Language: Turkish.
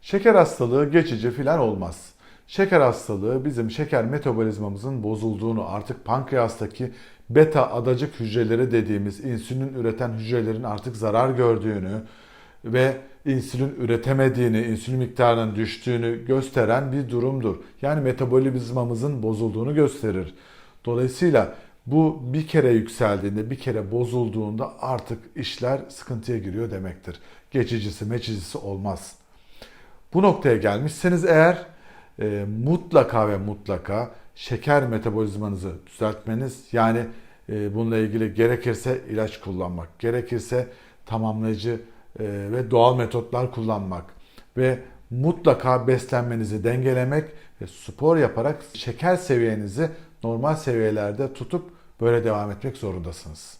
Şeker hastalığı geçici filan olmaz. Şeker hastalığı bizim şeker metabolizmamızın bozulduğunu, artık pankreastaki beta adacık hücreleri dediğimiz insülin üreten hücrelerin artık zarar gördüğünü ve insülin üretemediğini, insülin miktarının düştüğünü gösteren bir durumdur. Yani metabolizmamızın bozulduğunu gösterir. Dolayısıyla bu bir kere yükseldiğinde, bir kere bozulduğunda artık işler sıkıntıya giriyor demektir. Geçicisi, meçicisi olmaz. Bu noktaya gelmişseniz eğer e, mutlaka ve mutlaka şeker metabolizmanızı düzeltmeniz yani e, bununla ilgili gerekirse ilaç kullanmak, gerekirse tamamlayıcı e, ve doğal metotlar kullanmak ve mutlaka beslenmenizi dengelemek ve spor yaparak şeker seviyenizi normal seviyelerde tutup böyle devam etmek zorundasınız.